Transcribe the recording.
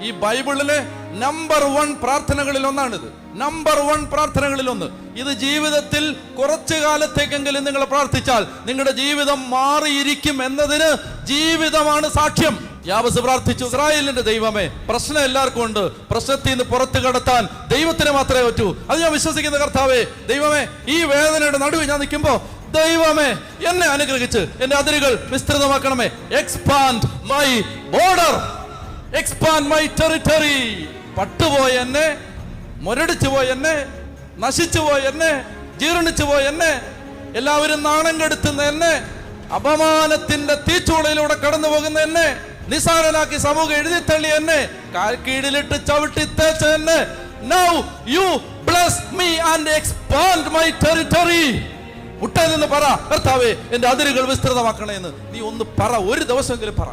ഈ ബൈബിളിലെ number one പ്രാർത്ഥനകളിൽ ഒന്നാണിത്. നമ്പർ വൺ പ്രാർത്ഥനകളിൽ ഒന്ന്. ഇത് ജീവിതത്തിൽ കുറച്ചു കാലത്തേക്കെങ്കിലും നിങ്ങൾ പ്രാർത്ഥിച്ചാൽ നിങ്ങളുടെ ജീവിതം മാറിയിരിക്കും എന്നതിന് ജീവിതമാണ് സാക്ഷ്യം. യാബസ് പ്രാർത്ഥിച്ചു ഇസ്രായേലിന്റെ ദൈവമേ പ്രശ്നം എല്ലാവർക്കും ഉണ്ട്. പ്രശ്നത്തിൽ നിന്ന് പുറത്തു കടത്താൻ ദൈവത്തിന് മാത്രമേ പറ്റൂ. അത് ഞാൻ വിശ്വസിക്കുന്ന കർത്താവേ ദൈവമേ ഈ വേദനയുടെ നടുവ് ഞാൻ നിൽക്കുമ്പോ ദൈവമേ എന്നെ അനുഗ്രഹിച്ച് എന്റെ അതിരുകൾ വിസ്തൃതമാക്കണമേ. Expand my border expand my territory പട്ടുപോയ എന്നെ മുരടിച്ചു പോയ എന്നെ നശിച്ചു പോയ എന്നെ ജീർണിച്ചു പോയ എന്നെ എല്ലാവരും നാണം കെടുത്തുന്ന എന്നെ അപമാനത്തിന്റെ തീച്ചൂളയിലൂടെ കടന്നു പോകുന്ന എന്നെ നിസാരനാക്കി സമൂഹം എഴുതി തള്ളി എന്നെ കീഴിലിട്ട് ചവിട്ടി തേച്ച എന്നെ. Now you bless me and expand my territory മുട്ട നിന്ന് പറ കർത്താവേ എന്റെ അതിരുകൾ വിസ്തൃതമാക്കണേ എന്ന് നീ ഒന്ന് പറ ഒരു ദിവസമെങ്കിലും പറ.